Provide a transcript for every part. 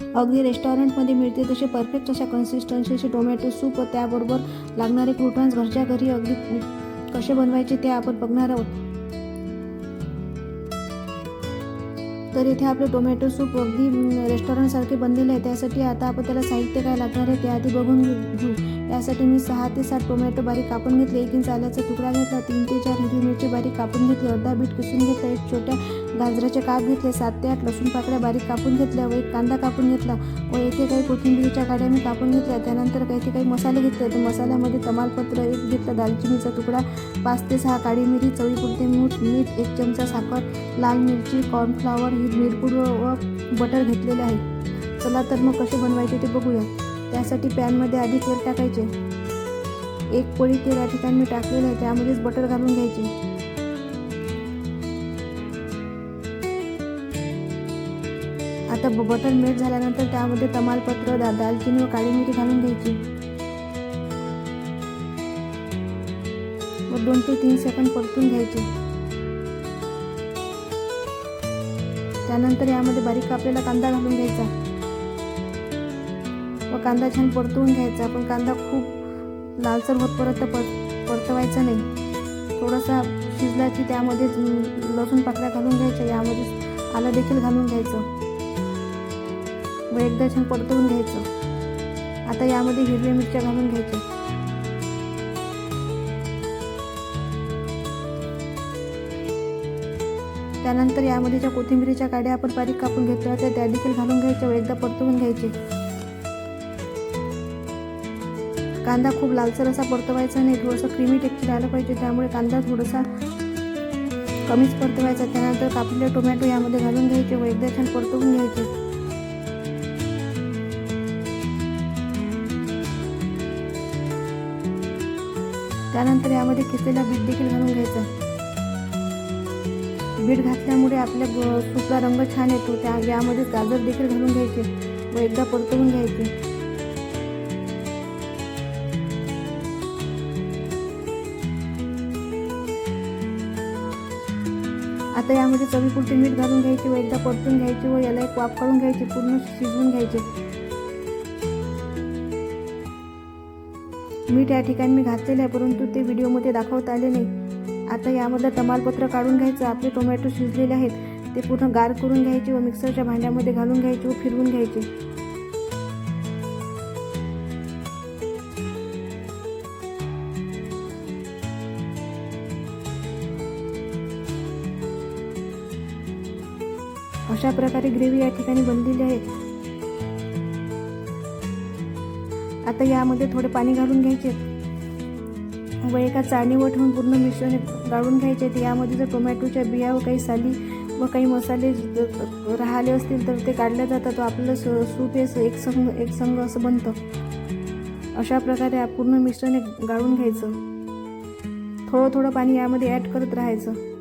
अगदी रेस्टॉरंटमध्ये मिळते तसे परफेक्ट अशा कन्सिस्टन्सीचे टोमॅटो सूप व त्याबरोबर लागणारे क्रुटॉन्स घरच्या घरी अगदी कसे बनवायचे ते आपण बघणार आहोत. तर इथे आपलं टोमॅटो सूप अगदी रेस्टॉरंटसारखे बनलेले आहे. त्यासाठी आता आपण त्याला साहित्य काय लागणार आहे ते आधी बघून घेऊ. यासाठी मी सहा ते सात टोमॅटो बारीक कापून घेतले. एक इंच आल्याचा तुकडा घेतला. तीन ते चार हिरवी मिरची बारीक कापून घेतली. अर्धा बीट किसून घेतला. एक छोट्या गाजराचे काप घेतले. सात ते आठ लसूण पाकळ्या बारीक कापून घेतल्या व एक कांदा कापून घेतला व येथे काही कोथिंबिरीच्या काड्या मी कापून घेतल्या. त्यानंतर काही ते काही मसाले घेतले. तर मसाल्यामध्ये तमालपत्र एक घेतला दालचिनीचा तुकडा पाच ते सहा काळी मिरी चवीपुरते मीठ मीठ एक चमचा साखर लाल मिरची कॉर्नफ्लावर ही मिरपूड व बटर घेतलेले आहे. चला तर मग कसे बनवायचे ते बघूया. त्यासाठी पॅनमध्ये आधी तेल टाकायचे. एक पोळी तेल या ठिकाणी मी टाकलेलं आहे त्यामध्येच बटर घालून घ्यायचे. आता ब- बटर मेल्ट झाल्यानंतर त्यामध्ये तमालपत्र दा दालचिनी व काळी मिरी घालून घ्यायची. व दोन ते तीन सेकंद परतून घ्यायचे. त्यानंतर यामध्ये बारीक कापलेला कांदा घालून घ्यायचा. कांदा छान परतवून घ्यायचा. पण कांदा खूप लालसर होतपर्यंत पर परतवायचा नाही. थोडासा शिजला की त्यामध्येच लसूण पाकळ्या घालून घ्यायच्या. यामध्ये आलं देखील घालून घ्यायचं. व एकदा छान परतवून घ्यायचं. आता यामध्ये हिरव्या मिरच्या घालून घ्यायच्या. त्यानंतर यामध्ये ज्या कोथिंबिरीच्या काड्या आपण बारीक कापून घेतल्या होत्या त्या देखील घालून घ्यायच्या व एकदा परतवून घ्यायचे. कांदा खूप लालसर असा परतवायचा नाही थोडंसं क्रीमी टेक्चर आलं पाहिजे त्यामुळे कांदा थोडासा कमीच परतवायचा. त्यानंतर कापलेले टोमॅटो यामध्ये घालून घ्यायचे व एकदा छान परतवून घ्यायचे. त्यानंतर यामध्ये किसलेला बीट देखील घालून घ्यायचा. बीट घातल्यामुळे आपल्या सूपला रंग छान येतो. त्या यामध्ये गाजर देखील घालून घ्यायचे व एकदा परतवून घ्यायचे. आता यामध्ये चवीपुरती मीठ घालून घ्यायची व एकदा परतून घ्यायची व याला एक वाफ काढून घ्यायची पूर्ण शिजवून घ्यायचे. मीठ या ठिकाणी मी घातलेलं आहे परंतु ते व्हिडिओमध्ये दाखवता आले नाही. आता यामध्ये तमालपत्र काढून घ्यायचं आपले टोमॅटो शिजलेले आहेत ते पूर्ण गार करून घ्यायचे व मिक्सरच्या भांड्यामध्ये घालून घ्यायचे व फिरवून घ्यायचे. अशा प्रकारे ग्रेव्ही या ठिकाणी बनलेली आहे. आता यामध्ये थोडे पाणी घालून घ्यायचे. व एका चाळणीवर ठेवून पूर्ण मिश्रण गाळून घ्यायचे. ते यामध्ये जर टोमॅटोच्या बिया व काही साली व काही मसाले राहिले असतील तर ते काढले जातात. आपलं स- सूप हे एक संघ एक संघ असं बनतं. अशा प्रकारे पूर्ण मिश्रण गाळून घ्यायचं. थोडं थोडं पाणी यामध्ये ॲड करत राहायचं.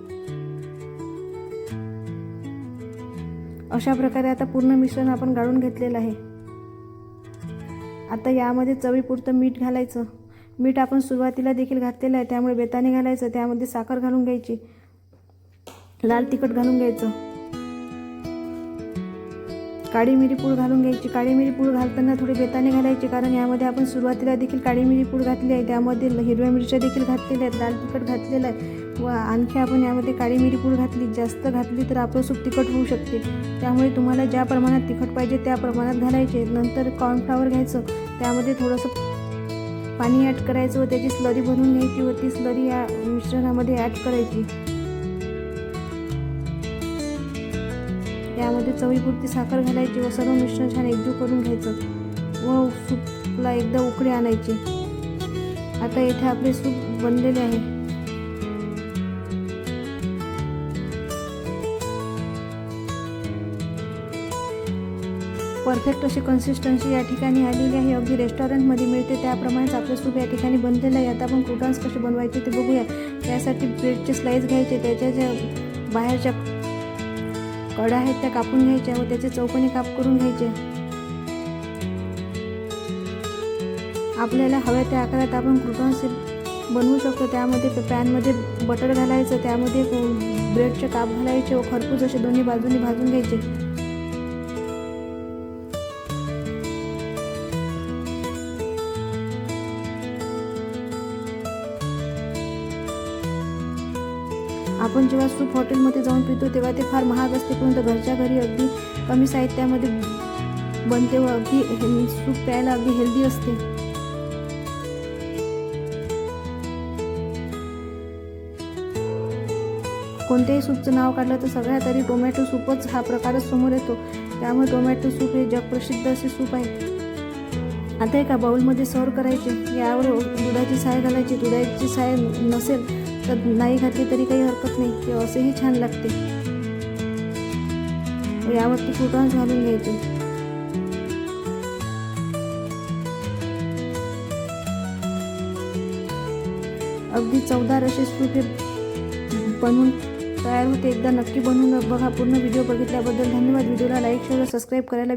अशा प्रकारे आता पूर्ण मिश्रण आपण गाळून घेतलेलं आहे. आता यामध्ये चवीपुरतं मीठ घालायचं. मीठ आपण सुरुवातीला देखील घातलेलं आहे त्यामुळे बेताने घालायचं त्यामध्ये साखर घालून घ्यायची. लाल तिखट घालून घ्यायचं. काळी मिरी पूड घालून घ्यायची. काळी मिरी पूड घालताना थोडी बेताने घालायची कारण यामध्ये आपण सुरुवातीला देखील काळी मिरी पूड घातली आहे. त्यामध्ये हिरव्या मिरच्या देखील घातलेल्या आहेत लाल तिखट घातलेलं आहे. व आणखी आपण यामध्ये काळी मिरी पूड घातली. जास्त घातली तर आपलं सूप तिखट होऊ शकते. त्यामुळे तुम्हाला ज्या प्रमाणात तिखट पाहिजे त्या प्रमाणात घालायचे. नंतर कॉर्नफ्लावर घ्यायचं. त्यामध्ये थोडंसं पाणी ॲड करायचं व त्याची स्लरी बनवून घ्यायची व ती स्लरी या मिश्रणामध्ये ॲड करायची. यामध्ये चवीपुरती साखर घालायची व सर्व मिश्रण छान एकजीव करून घ्यायचं व सूपला एकदा उकळी आणायची. आता येथे आपले सूप बनलेले आहे. परफेक्ट अशी कन्सिस्टन्सी या ठिकाणी आलेली आहे. अगदी रेस्टॉरंटमध्ये मिळते त्याप्रमाणेच आपलं सूप या ठिकाणी बनलेलं आहे. आता आपण क्रुटॉन्स कसे बनवायचे ते बघूया. त्यासाठी ब्रेडचे स्लाईस घ्यायचे. त्याच्या ज्या बाहेरच्या कडा आहेत त्या कापून घ्यायच्या व त्याचे चौकोनी काप करून घ्यायचे. आपल्याला हव्या त्या आकारात आपण क्रुटॉन्स बनवू शकतो. त्यामध्ये पॅनमध्ये बटर घालायचं त्यामध्ये ब्रेडचे काप घालायचे व खरपूस असे दोन्ही बाजूनी भाजून घ्यायचे. आपण जेव्हा सूप हॉटेलमध्ये जाऊन पितो तेव्हा ते फार महाग असते. परंतु घरच्या घरी अगदी कमी साहित्यामध्ये बनते व अगदी सूप प्यायला अगदी हेल्दी असते. कोणत्याही सूपचं नाव काढलं तर सगळ्या तरी टोमॅटो सूपच हा प्रकारच समोर येतो. त्यामुळे टोमॅटो सूप हे जगप्रसिद्ध असे सूप आहे. आता एका बाऊलमध्ये सर्व करायचे. यावर दुधाची साय घालायची. दुधाची साय नसेल तर नाही घातली तरी काही हरकत नाही. ते असेही छान लागते. यावरती फुटाणस घालून घ्यायचे. अगदी चवदार असे सूप हे बनवून तयार होते. एकदा नक्की बनवून बघा. पूर्ण व्हिडिओ बघितल्याबद्दल धन्यवाद. व्हिडिओला लाईक शेअर सबस्क्राईब करायला